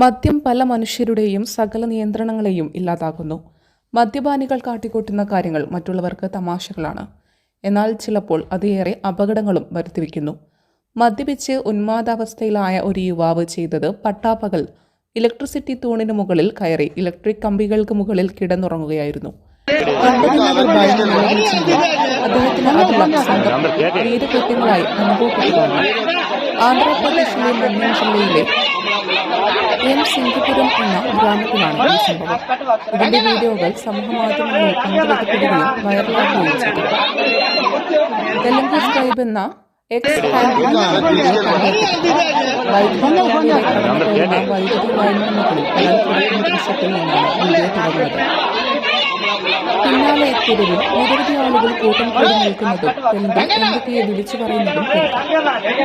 മദ്യം പല മനുഷ്യരുടെയും സകല നിയന്ത്രണങ്ങളെയും ഇല്ലാതാക്കുന്നു. മദ്യപാനികൾ കാട്ടിക്കൂട്ടുന്ന കാര്യങ്ങൾ മറ്റുള്ളവർക്ക് തമാശകളാണ്. എന്നാൽ ചിലപ്പോൾ അതേറെ അപകടങ്ങളും വരുത്തിവെക്കുന്നു. മദ്യപിച്ച് ഉന്മാദാവസ്ഥയിലായ ഒരു യുവാവ് ചെയ്തത് പട്ടാപ്പകൽ. ഇലക്ട്രിസിറ്റി തൂണിന് മുകളിൽ കയറി ഇലക്ട്രിക് കമ്പികൾക്ക് മുകളിൽ കിടന്നുറങ്ങുകയായിരുന്നു. ആന്ധ്രാപ്രദേശിലെ ജില്ലയിലെ എം സിംഗപുരം എന്ന ഗ്രാമത്തിലാണ് ഈ സംഭവം. ഇതിന്റെ വീഡിയോകൾ സമൂഹമാധ്യമങ്ങളിൽ പങ്കുവയ്ക്കപ്പെടുകയും വൈറലാകുകയും ചെയ്തു. തെലുങ്ക് സ്ക്രൈബ് എന്ന എക്സ് വൈദ്യുതി വൈദ്യുതി ലൈനിന് മുകളിൽ ഒരാൾ ദൃശ്യത്തിൽ നിന്നാണ് വീഡിയോ തുടങ്ങുന്നത് പിന്നാലെ തെരുവിൽ നിരവധി ആളുകൾ കൂട്ടം കൂടി നിൽക്കുന്നതും തെലുങ്കിൽ എന്തൊക്കെയെ വിളിച്ചു പറയുന്നതും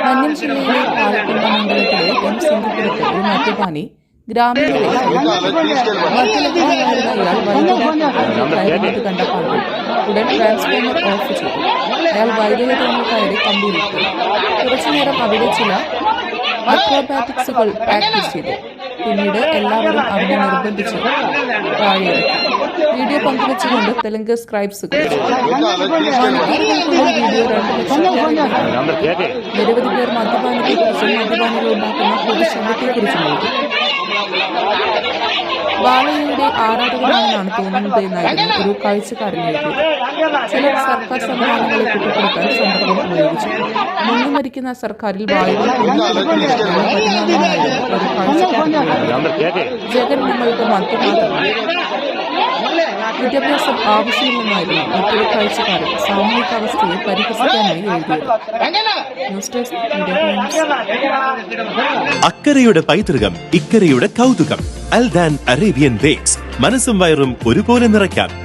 മന്യം ജില്ലയിലെ പാലക്കൊണ്ട മണ്ഡലത്തിലെ എം സിംഗപ്പുരത്ത് ഒരു മദ്യപാനി അവിടെ ചില ചെയ്തു. പിന്നീട് എല്ലാവരും അവനെ നിർബന്ധിച്ചു വീഡിയോ പങ്കുവെച്ചുകൊണ്ട് തെലുങ്ക് സ്ക്രൈബ്സ്. നിരവധി പേർ മദ്യപാനത്തെക്കുറിച്ചും മദ്യപാനികൾ ഉണ്ടാക്കുന്ന പൊതുശല്യത്തെക്കുറിച്ചും എഴുതി ബാലയുടെ ആരാധകനാണെന്നാണ് തോന്നുന്നത് എന്നായിരുന്നു ഒരു കാഴ്ചക്കാരൻ എഴുതിയത്. ചിലർ സർക്കാർ സംവിധാനങ്ങളെ കുറ്റപ്പെടുത്താൻ സന്ദർഭം ഉപയോഗിച്ചു. മുങ്ങി മരിക്കുന്ന സർക്കാരിൽ പതിനാലിനായിരുന്നു ഒരു കാഴ്ചക്കാരൻ ജഗൻ നിങ്ങൾക്ക് മദ്യം മാത്രമാണ് വിദ്യാഭ്യാസം ആവശ്യമില്ലെന്നായിരുന്നു മറ്റൊരു കാഴ്ചക്കാരൻ സാമൂഹിക അവസ്ഥയെ പരിഹസിക്കാനായി എഴുതിയത്. അക്കരയുടെ പൈതൃകം ഇക്കരയുടെ കൗതുകം. Al Dan Arabian Bakes. മനസ്സും വയറും ഒരുപോലെ നിറയ്ക്കാം.